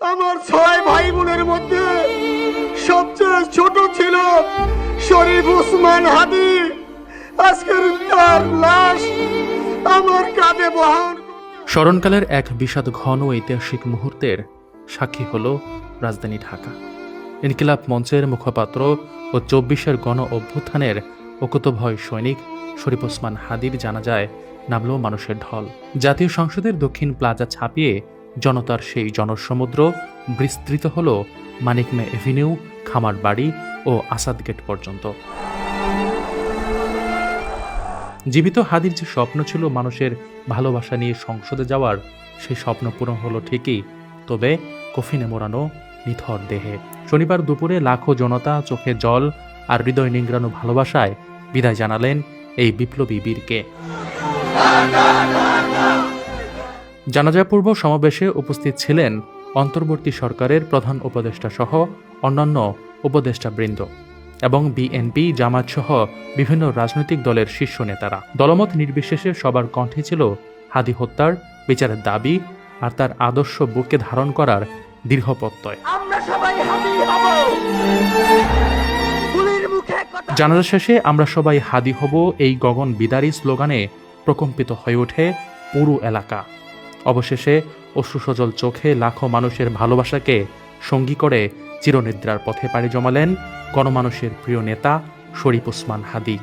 আমার ছয় ভাই বোনের মধ্যে সবচেয়ে ছোট ছিল শরীফ উসমান হাদি। আজকের তার লাশ আমার কাঁধে বহন স্মরণকালের এক বিষাদ ঘন ঐতিহাসিক মুহূর্তের সাক্ষী হল রাজধানী ঢাকা। ইনকিলাব মঞ্চের মুখপাত্র ও চব্বিশের গণ অভ্যুত্থানের অকুতভয় সৈনিক শরীফ ওসমান হাদির জানাজায় নামল মানুষের ঢল। জাতীয় সংসদের দক্ষিণ প্লাজা ছাপিয়ে জনতার সেই জনসমুদ্র বিস্তৃত হল মানিকমে এভিনিউ খামার বাড়ি ও আসাদ গেট পর্যন্ত। জীবিত হাদির যে স্বপ্ন ছিল মানুষের ভালোবাসা নিয়ে সংসদে যাওয়ার সেই স্বপ্ন পূরণ হলো ঠিকই, তবে কফিনে মোড়ানো নিথর দেহে। শনিবার দুপুরে লাখো জনতা চোখে জল আর হৃদয় নিংড়ানো ভালোবাসায় বিদায় জানালেন এই বিপ্লবী বীরকে। জানাজাপূর্ব সমাবেশে উপস্থিত ছিলেন অন্তর্বর্তী সরকারের প্রধান উপদেষ্টা সহ অন্যান্য উপদেষ্টাবৃন্দ এবং বিএনপি জামাত সহ বিভিন্ন রাজনৈতিক দলের শীর্ষ নেতারা। দলমত নির্বিশেষে সবার কণ্ঠে ছিল হাদি হত্যার বিচারের দাবি আর তার আদর্শ বুকে ধারণ করার দৃঢ় প্রত্যয়। জানাজা শেষে আমরা সবাই হাদি হব এই গগন বিদারী স্লোগানে প্রকম্পিত হয়ে ওঠে পুরো এলাকা। অবশেষে অশ্রুসজল চোখে লাখো মানুষের ভালোবাসাকে সঙ্গী করে চিরনিদ্রার পথে পাড়ি জমালেন গণমানুষের প্রিয় নেতা শরীফ ওসমান হাদি।